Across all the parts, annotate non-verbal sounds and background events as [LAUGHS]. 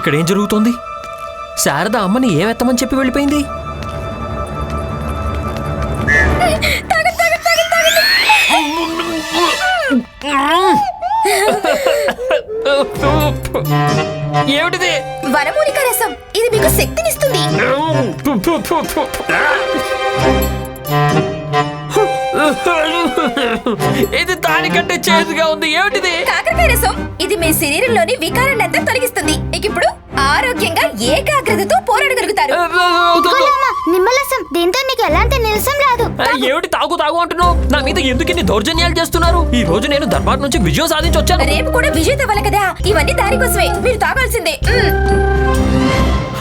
ఇక్కడ ఏం జరుగుతోంది? శారద అమ్మని ఏమెత్తమని చెప్పి వెళ్ళిపోయింది? ఏమిటిది? వరమూలిక రసం. ఇది మీకు శక్తినిస్తుంది. ఇది దానికంటే చేదుగా ఉంది. ఏమిటిది? కాకరకాయ రసం ఇది మీ శరీరంలోని వికారాన్ని అంతా తొలగిస్తుంది. ఇక ఇప్పుడు ఆరోగ్యంగా ఏకాగ్రతతో పోరాడగలుగుతారు. నిమ్మరసం దీంతో నీకు ఎలాంటి నిరసం రాదు. ఏమిటి తాగు తాగు అంటున్నావు? నా మీద ఎందుకు ఇన్ని దౌర్జన్యాలు చేస్తున్నారు? ఈ రోజు నేను దర్బార్ నుంచి విజయం సాధించి వచ్చాను. రేపు కూడా విజేత అవ్వాలి కదా? ఇవన్నీ దానికోసమే మీరు తాగాల్సిందే.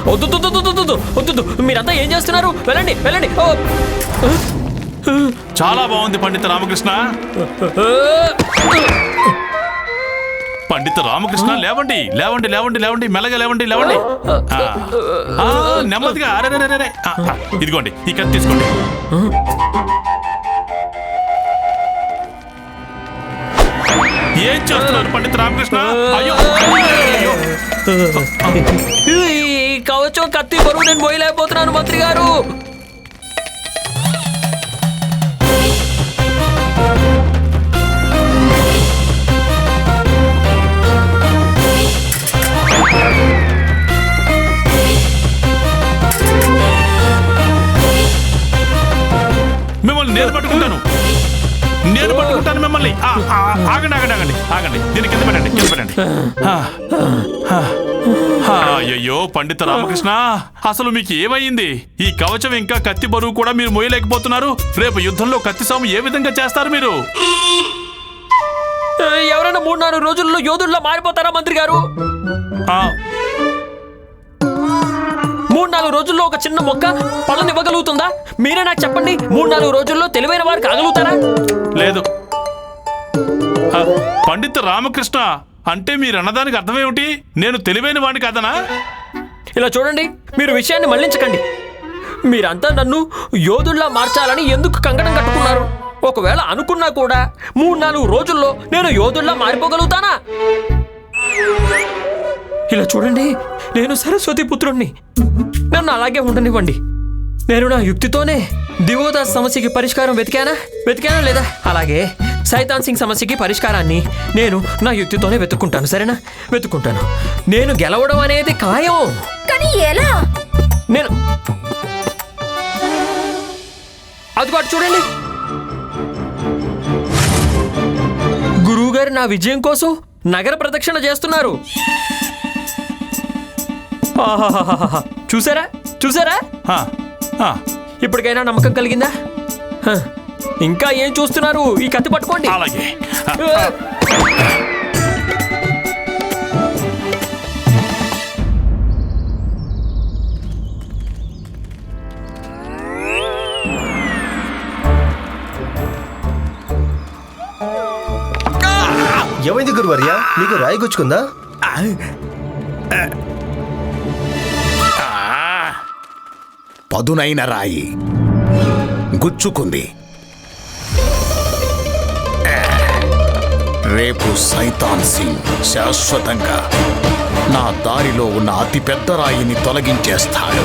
వద్దు. మీరంతా ఏం చేస్తున్నారు? వెళ్ళండి వెళ్ళండి. ఓ. చాలా బాగుంది పండిత రామకృష్ణ పండిత రామకృష్ణ లేవండి లేవండి లేవండి లేవండి మెల్లగా లేవండి లేవండి ఆ, నెమ్మదిగా అరే అరే, అరే, అరే. ఆ, ఆ, ఇదిగోండి ఈ కత్తి తీసుకోండి ఏం చేస్తున్నారు పండిత రామకృష్ణ అయ్యో అయ్యో. ఈ కవచం కత్తి బరువు నేను పోయలేకపోతున్నాను మంత్రి గారు నేను పట్టుకుంటాను. నేను పట్టుకుంటాను మిమ్మల్ని. ఆ, ఆ, ఆగండి ఆగండి ఆగండి ఆగండి. దీని కింద పెట్టండి కింద పెట్టండి. ఆ, ఆ, ఆ, అయ్యయ్యో పండిత రామకృష్ణ అసలు మీకు ఏమైంది? ఈ కవచం ఇంకా కత్తి బరువు కూడా మీరు మోయలేకపోతున్నారు. రేపు యుద్ధంలో కత్తి సాము ఏ విధంగా చేస్తారు మీరు? ఎవరైనా మూడు నాలుగు రోజుల్లో యోధుల్లో మారిపోతారా మంత్రి గారు? ఆ, మూడు నాలుగు రోజుల్లో ఒక చిన్న మొక్క పళ్ళని ఇవ్వగలుగుతుందా మీరే నాకు చెప్పండి మూడు నాలుగు రోజుల్లో తెలివైన వారు కాగలుగుతారా లేదు. పండిత రామకృష్ణ అంటే మీరు అన్నదానికి అర్థమేమిటి? నేను తెలివైన వాడిని కాదనా? ఇలా చూడండి మీరు విషయాన్ని మళ్ళించకండి. మీరంతా నన్ను యోధుల్లా మార్చాలని ఎందుకు కంకణం కట్టుకున్నారు? ఒకవేళ అనుకున్నా కూడా మూడు నాలుగు రోజుల్లో నేను యోధుల్లా మారిపోగలుగుతానా? ఇలా చూడండి నేను సరస్వతి పుత్రుణ్ణి. నన్ను అలాగే ఉండనివ్వండి. నేను నా యుక్తితోనే దివోదాస్ సమస్యకి పరిష్కారం వెతికానా? వెతికానా లేదా? అలాగే సైతాన్ సింగ్ సమస్యకి పరిష్కారాన్ని నేను నా యుక్తితోనే వెతుక్కుంటాను సరేనా? వెతుక్కుంటాను. నేను గెలవడం అనేది ఖాయం. కానీ ఎలా? నేను అది అటు చూడండి. గురువుగారు నా విజయం కోసం నగర ప్రదక్షిణ చేస్తున్నారు. [LAUGHS] చూసారా? చూసారా? ఇప్పటికైనా నమ్మకం కలిగిందా? హ. ఇంకా ఏం చూస్తున్నారు? ఈ కత్తి పట్టుకోండి. అలాగే. ఆ, ఏమైంది గురువర్య? నీకు రాయి గుచ్చుకుందా? పదునైన రాయి. గుచ్చుకుంది. రేపు సైతాన్ సింగ్ శాశ్వతంగా నా దారిలో ఉన్న అతిపెద్ద రాయిని తొలగించేస్తాడు.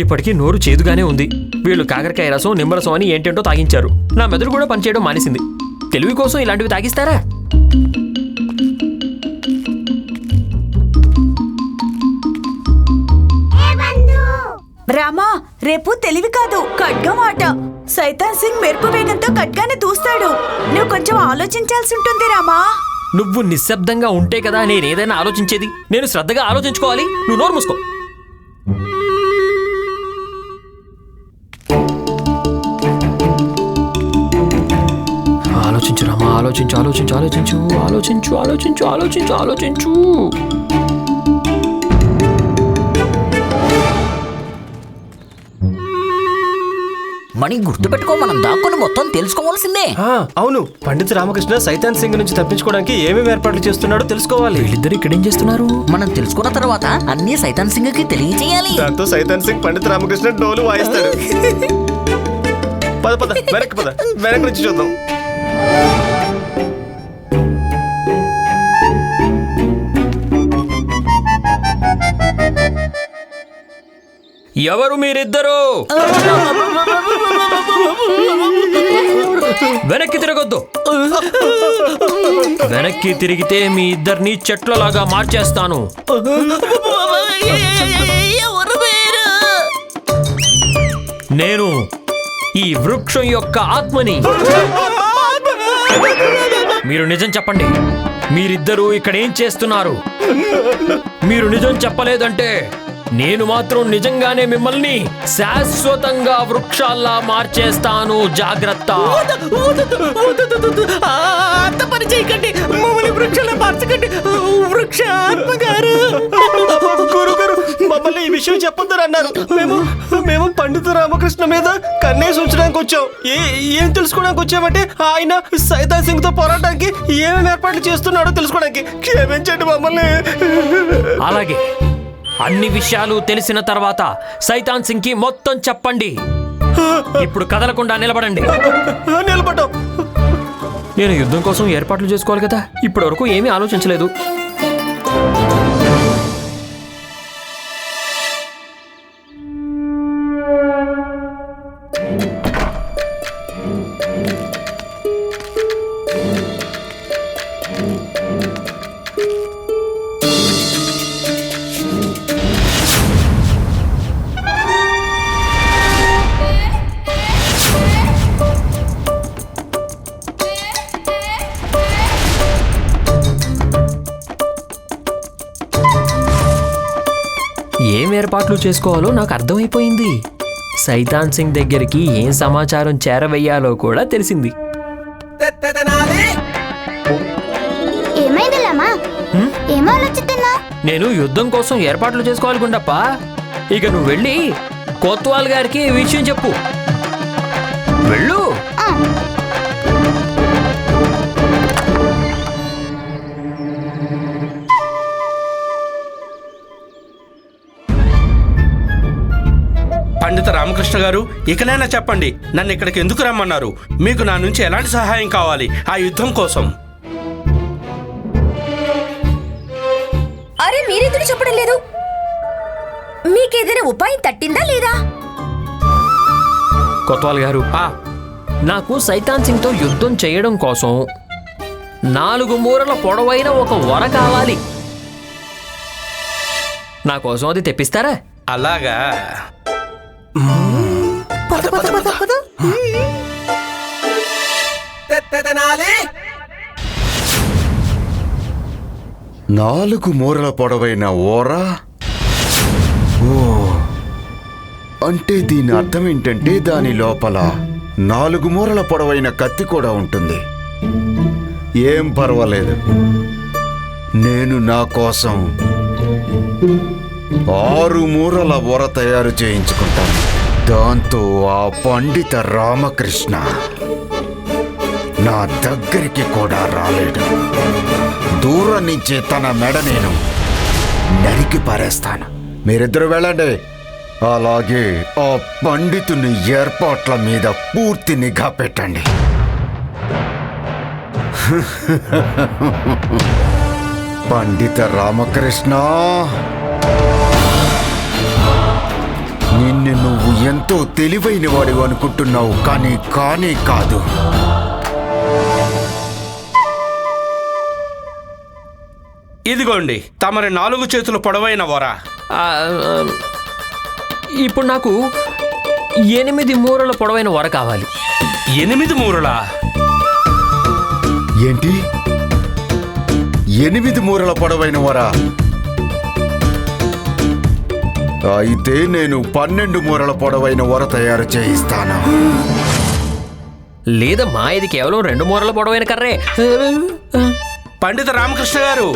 ఇప్పటికీ నోరు చేదుగానే ఉంది. వీళ్ళు కాకరకాయ రసం నిమ్మరసం అని ఏంటంటో తాగించారు. నా మెదడు కూడా పనిచేయడం మానేసింది. తెలివి కోసం ఇలాంటివి తాగిస్తారా? రామా రేపు తెలివి కాదు ఖడ్గం ఆట సైతాన్ సింగ్ మెరుపు వేగంతో ఖడ్గాన్ని దూస్తాడు నువ్వు కొంచెం ఆలోచించాల్సి ఉంటుంది రామా. నువ్వు నిశ్శబ్దంగా ఉంటే కదా నేను ఏదైనా ఆలోచించేది? నేను శ్రద్ధగా ఆలోచించుకోవాలి. నువ్వు నోరు మూసుకో. ఆలోచించు రామా ఆలోచించు ఆలోచించు ఆలోచించు ఆలోచించు ఆలోచించు ఆలోచించు ఆలోచించు. మణి గుర్తుపెట్టుకో మనం దాక్కుని మొత్తం తెలుసుకోవాల్సిందే. ఆ, అవును. పండిత్ రామకృష్ణ సైతాన్ సింగ్ నుంచి తప్పించుకోవడానికి ఏమేమి ఏర్పాట్లు చేస్తున్నాడో తెలుసుకోవాలి. వీళ్ళిద్దరు ఇక్కడేం చేస్తున్నారు? మనం తెలుసుకున్న తర్వాత అన్ని సైతాన్ సింగ్కి తెలియచేయాలి. దాంతో సైతాన్ సింగ్ పండిత్ రామకృష్ణ డోలు వాయిస్తాడు. పద పద వెనక్కి పద. వెనక్కి నుంచి చూద్దాం. ఎవరు మీరిద్దరు? వెనక్కి తిరగొద్దు. వెనక్కి తిరిగితే మీ ఇద్దరిని చెట్లలాగా మార్చేస్తాను. నేను ఈ వృక్షం యొక్క ఆత్మని. మీరు నిజం చెప్పండి. మీరిద్దరూ ఇక్కడ ఏం చేస్తున్నారు? మీరు నిజం చెప్పలేదంటే నేను మాత్రం నిజంగానే మిమ్మల్ని శాశ్వతంగా వృక్షాల్లా మార్చేస్తాను జాగ్రత్త. అంత పని చేయకండి. మమ్మల్ని వృక్షాలు మార్చకండి. వృక్ష ఆత్మగారు. గురుగారు మమ్మల్ని ఈ విషయం చెప్పొద్దని అన్నారు మేము మేము పండిత రామకృష్ణ మీద కన్నేసి ఉంచడానికి వచ్చాం. ఏ ఏం తెలుసుకోవడానికి వచ్చామంటే ఆయన సైతా సింగ్తో పోరాటానికి ఏమేమి ఏర్పాట్లు చేస్తున్నాడో తెలుసుకోవడానికి. క్షమించండి మమ్మల్ని. అలాగే. అన్ని విషయాలు తెలిసిన తర్వాత సైతాన్ సింగ్కి మొత్తం చెప్పండి. ఇప్పుడు కదలకుండా నిలబడండి. నిలబడ్డాం. నేను యుద్ధం కోసం ఏర్పాట్లు చేసుకోవాలి కదా? ఇప్పటి వరకు ఏమీ ఆలోచించలేదు. ఏర్పాట్లు చేసుకోవాలో నాకు అర్థమైపోయింది. సైతాన్ సింగ్ దగ్గరికి ఏం సమాచారం చేరవేయాలో కూడా తెలిసింది. నేను యుద్ధం కోసం ఏర్పాట్లు చేసుకోవాలి గుండప్ప. ఇక నువ్వు వెళ్ళి కోత్వాల్ గారికి ఈ విషయం చెప్పు. వెళ్ళు. రామకృష్ణ గారు ఇకనైనా చెప్పండి నన్ను ఇక్కడికి ఎందుకు రమ్మన్నారు? మీకు నా నుంచి ఎలాంటి సహాయం కావాలి ఆ యుద్ధం కోసం? అరే మీరెందుకు చెప్పడం లేదు? మీకేదైనా ఉపాయం తట్టిందా లేదా? కొత్వాల్ గారు ఆ నాకు సైతాన్ సింగ్తో యుద్ధం చేయడం కోసం నాలుగు మూరల పొడవైన ఒక వర కావాలి. నా కోసం అది తెప్పిస్తారా? అలాగా. నాలుగు మూరల పొడవైన ఓర. ఓ. అంటే దీని అర్థం ఏంటంటే దాని లోపల నాలుగు మూరల పొడవైన కత్తి కూడా ఉంటుంది. ఏం పర్వాలేదు. నేను నా కోసం ఆరు మూరల ఓర తయారు చేయించుకుంటాను. దాంతో ఆ పండిత రామకృష్ణ నా దగ్గరికి కూడా రాలేడు. దూరం నుంచి తన మెడ నేను నరికి పారేస్తాను. మీరిద్దరు వెళ్ళండి. అలాగే ఆ పండితుని ఏర్పాట్ల మీద పూర్తి నిఘా పెట్టండి. [LAUGHS] పండిత రామకృష్ణ! నిన్ను నువ్వు ఎంతో తెలివైన వాడివి అనుకుంటున్నావు కానీ కానీ కాదు. ఇదిగోండి తమరి నాలుగు చేతులు పొడవైన వర. ఇప్పుడు నాకు ఎనిమిది మూరల పొడవైన వర కావాలి. ఎనిమిది మూరలా? ఏంటి? ఎనిమిది మూరల పొడవైన వరా. అయితే నేను పన్నెండు మూరల పొడవైన వర తయారు చేయిస్తాను. లేదమ్మా ఇది కేవలం రెండు మూరల పొడవైన కర్రే. పండిత రామకృష్ణ గారు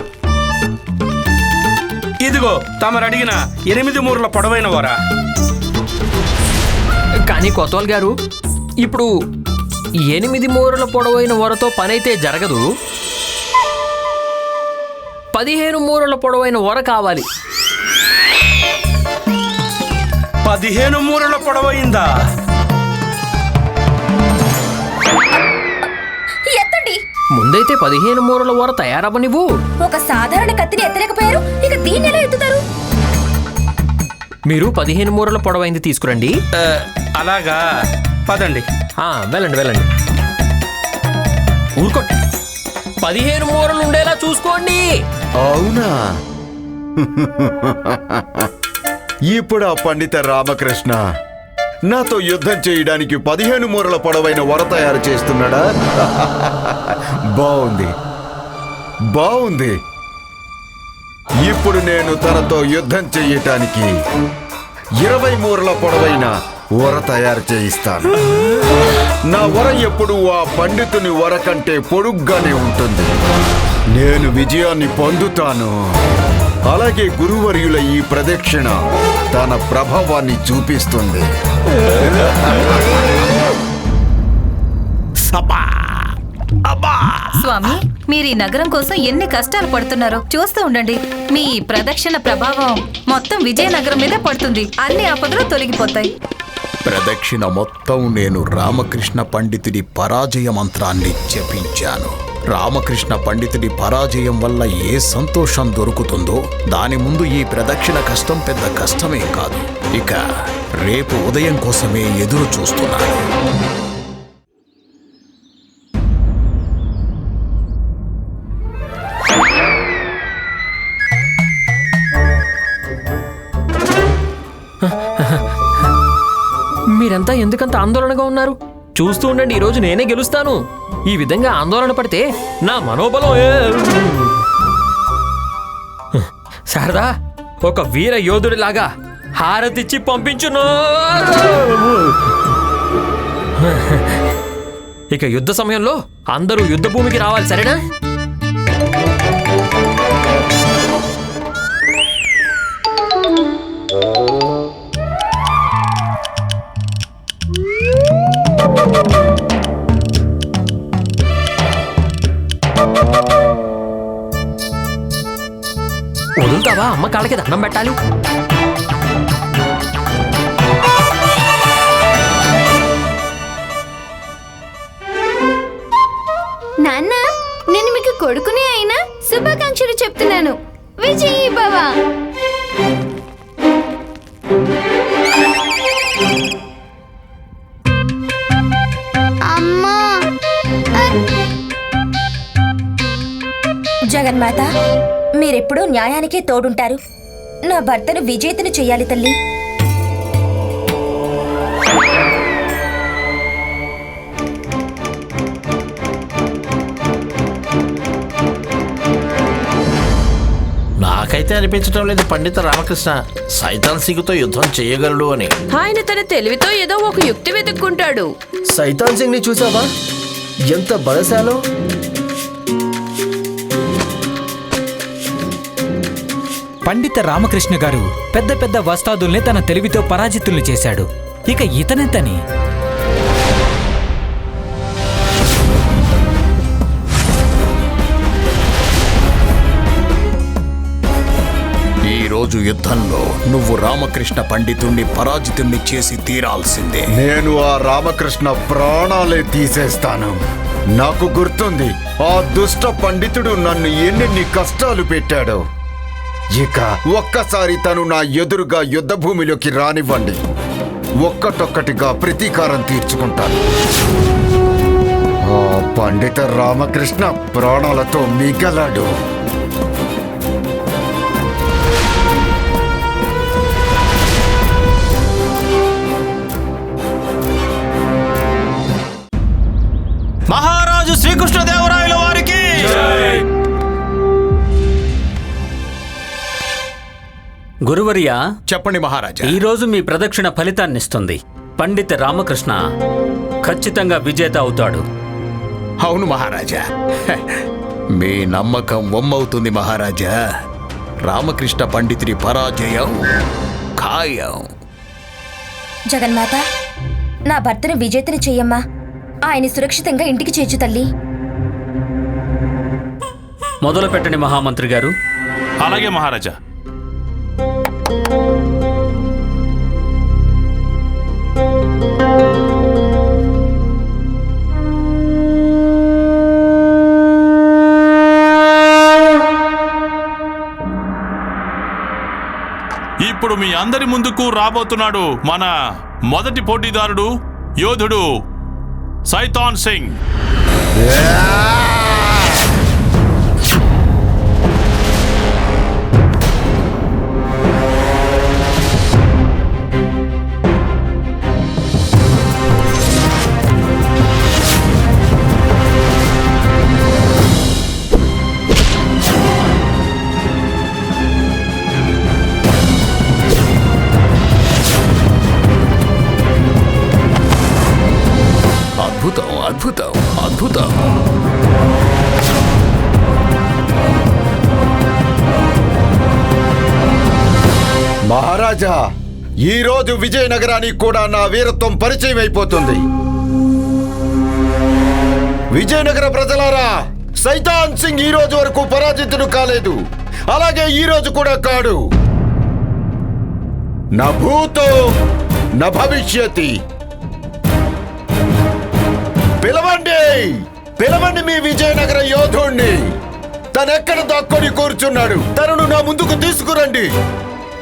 ఇదిగో తమరు అడిగిన ఎనిమిది మూరల పొడవైన వర. కానీ కొత్తవాల్ గారు ఇప్పుడు ఎనిమిది మూరల పొడవైన వరతో పనైతే జరగదు. పదిహేను మూరల పొడవైన వర కావాలి. పదిహేను మూరల పొడవైందా? ఎత్తండి. ముందైతే పదిహేను మూరల వర తయారవ్వనివ్వు. ఒక సాధారణ కత్తిని ఎత్తలేకపోయారు ఇక దీన్ని ఎలా ఎత్తుతారు? మీరు పదిహేను మూరల పొడవైంది తీసుకురండి. అలాగా. పదండి. ఆ, వెళ్ళండి వెళ్ళండి. ఊరుకోండి పదిహేను మూరలు ఉండేలా చూసుకోండి. అవునా? ఇప్పుడు ఆ పండిత రామకృష్ణ నాతో యుద్ధం చేయడానికి పదిహేను మూరల పొడవైన వర తయారు చేస్తున్నాడా? [LAUGHS] బాగుంది బాగుంది ఇప్పుడు నేను తనతో యుద్ధం చెయ్యటానికి ఇరవై మూరల పొడవైన వర తయారు చేయిస్తాను. నా వర ఎప్పుడు ఆ పండితుని వర కంటే పొడుగ్గానే ఉంటుంది. నేను విజయాన్ని పొందుతాను. అలాగే గురువర్యుల ఈ ప్రదక్షిణ తన ప్రభావాన్ని చూపిస్తుంది. స్వామి మీరు ఈ నగరం కోసం ఎన్ని కష్టాలు పడుతున్నారో చూస్తూ ఉండండి. మీ ప్రదక్షిణ ప్రభావం మొత్తం విజయనగరం మీద పడుతుంది. అన్ని ఆపదలు తొలగిపోతాయి. ప్రదక్షిణ మొత్తం నేను రామకృష్ణ పండితుడి పరాజయ మంత్రాన్ని జపించాను. రామకృష్ణ పండితుడి పరాజయం వల్ల ఏ సంతోషం దొరుకుతుందో దాని ముందు ఈ ప్రదక్షిణ కష్టం పెద్ద కష్టమే కాదు. ఇక రేపు ఉదయం కోసమే ఎదురు చూస్తున్నాను. మీరంతా ఎందుకంత ఆందోళనగా ఉన్నారు? చూస్తూ ఉండండి ఈరోజు నేనే గెలుస్తాను. ఈ విధంగా ఆందోళన పడితే నా మనోబలం ఏ- శారదా ఒక వీర యోధుడిలాగా హారతిచ్చి పంపించును. ఇక యుద్ధ సమయంలో అందరూ యుద్ధ భూమికి రావాలి సరేనా? కాళ్ళకి దండం పెట్టాలి. నాన్న నేను మీకు కొడుకునే అయినా శుభాకాంక్షలు చెప్తున్నాను. విజయీ భవ అమ్మా. జగన్మాత మీరెప్పుడూ న్యాయానికే తోడుంటారు. నా భర్తను విజేతను చెయ్యాలి తల్లి. నాకైతే అనిపించడం లేదు పండిత రామకృష్ణ. సైతాన్ సింగ్తో యుద్ధం చేయగలడు అని. ఆయన తన తెలివితో ఏదో ఒక యుక్తి వెతుక్కుంటాడు. సైతాన్ సింగ్ని చూసావా? ఎంత బలశాలో పండిత రామకృష్ణ గారు పెద్ద పెద్ద వస్తాదుల్ని తన తెలివితో పరాజితుల్ని చేశాడు. ఇక ఇతనెంతని? ఈ రోజు యుద్ధంలో నువ్వు రామకృష్ణ పండితుణ్ణి పరాజితుణ్ణి చేసి తీరాల్సిందే. నేను ఆ రామకృష్ణ ప్రాణాలే తీసేస్తాను. నాకు గుర్తుంది ఆ దుష్ట పండితుడు నన్ను ఎన్నెన్ని కష్టాలు పెట్టాడో. ఇక ఒక్కసారి తను నా ఎదురుగా యుద్ధ భూమిలోకి రానివ్వండి. ఒక్కటొక్కటిగా ప్రతీకారం తీర్చుకుంటాను. ఆ పండిత రామకృష్ణ ప్రాణాలతో మిగలడు. గురువర్య చెప్పండి మహారాజా. ఈ రోజు మీ ప్రదక్షిణ ఫలితాన్నిస్తుంది. పండిత రామకృష్ణ ఖచ్చితంగా విజేత అవుతాడు. అవును మహారాజా. [LAUGHS] మీ నమ్మకం వమ్మవుతుంది మహారాజా. రామకృష్ణ పండితుడి పరాజయం ఖాయం. జగన్మాత నా భర్తను విజేతని చెయ్యమ్మా ఆయన సురక్షితంగా ఇంటికి చేర్చు తల్లి. మొదలు పెట్టండి మహామంత్రి గారు. అలాగే మహారాజా. ఇప్పుడు మీ అందరి ముందుకు రాబోతున్నాడు మన మొదటి పోటీదారుడు యోధుడు సైతాన్ సింగ్. మహారాజా ఈ రోజు విజయనగరానికి కూడా నా వీరత్వం పరిచయం అయిపోతుంది. విజయనగర ప్రజలారా సైతాన్ సింగ్ ఈ రోజు వరకు పరాజితుడు కాలేదు. అలాగే ఈ రోజు కూడా కాడు. నా భూతో నా భవిష్యతి. పిలవండి పిలవండి మీ విజయనగర యోధుణ్ణి. తనెక్కడ దాక్కొని కూర్చున్నాడు? తనను నా ముందుకు తీసుకురండి.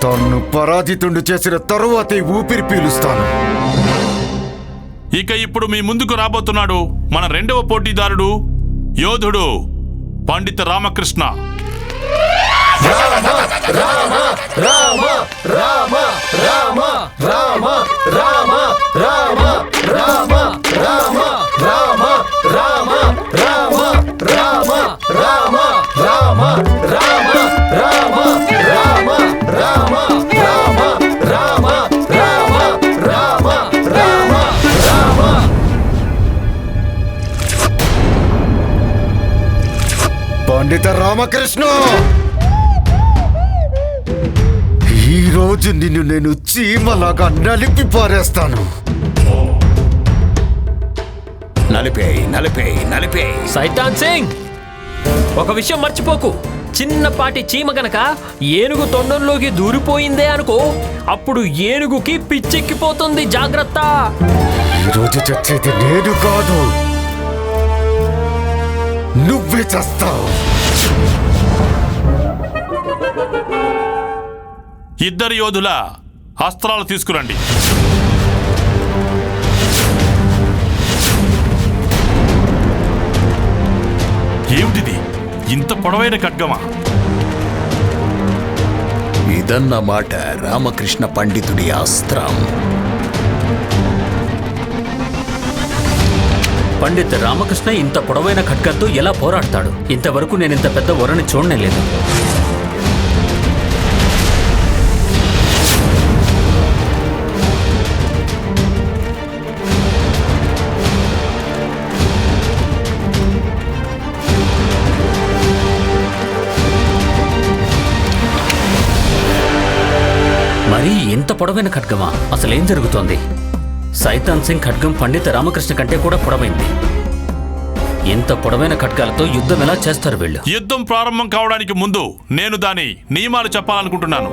తన్ను పరాజితుండు చేసిన తరువాతే ఊపిరి పీలుస్తాను ఇక ఇప్పుడు మీ ముందుకు రాబోతున్నాడు మన రెండవ పోటీదారుడు యోధుడు పండిత రామకృష్ణ పండిత రామకృష్ణ! ఈ రోజు నిన్ను నేను చీమలాగా నలిపి పారేస్తాను. నలిపేయి నలిపేయి నలిపేయి. సైతాన్ సింగ్! ఒక విషయం మర్చిపోకు. చిన్నపాటి చీమ గనక ఏనుగు తొండంలోకి దూరిపోయిందే అనుకో అప్పుడు ఏనుగుకి పిచ్చెక్కిపోతుంది జాగ్రత్త. ఈ రోజు చచ్చేది నేను కాదు. నువ్వే చస్తావు. ఇద్దరు యోధుల అస్త్రాలు తీసుకురండి. ఏమిటిది? ఇంత పొడవైన ఖడ్గమా? ఇదన్నమాట రామకృష్ణ పండితుడి అస్త్రం పండిత్ రామకృష్ణ ఇంత పొడవైన ఖడ్గంతో ఎలా పోరాడతాడు? ఇంతవరకు నేను ఇంత పెద్ద వరని చూడనే లేదు. మరీ ఇంత పొడవైన ఖడ్గమా? అసలేం జరుగుతోంది? సైతాన్ సింగ్ ఖడ్గం పండిత రామకృష్ణ కంటే కూడా పొడవైంది. ఇంత పొడవైన ఖడ్గాలతో యుద్ధం ఎలా చేస్తారు వీళ్ళు? యుద్ధం ప్రారంభం కావడానికి ముందు నేను దాని నియమాలు చెప్పాలనుకుంటున్నాను.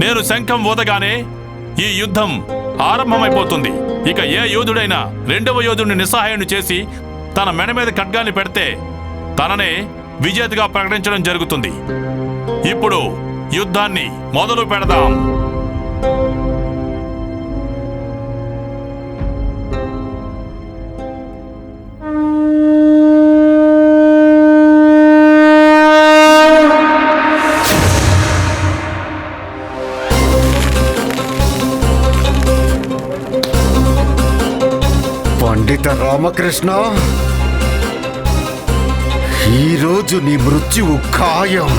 నేను శంఖం ఊదగానే ఈ యుద్ధం ఆరంభమైపోతుంది. ఇక ఏ యోధుడైనా రెండవ యోధుడిని నిస్సహాయుని చేసి తన మెడ మీద ఖడ్గాన్ని పెడితే తననే విజేతగా ప్రకటించడం జరుగుతుంది. ఇప్పుడు యుద్ధాన్ని మొదలు పెడదాం. రామకృష్ణ ఈరోజు నీ మృత్యువు ఖాయం.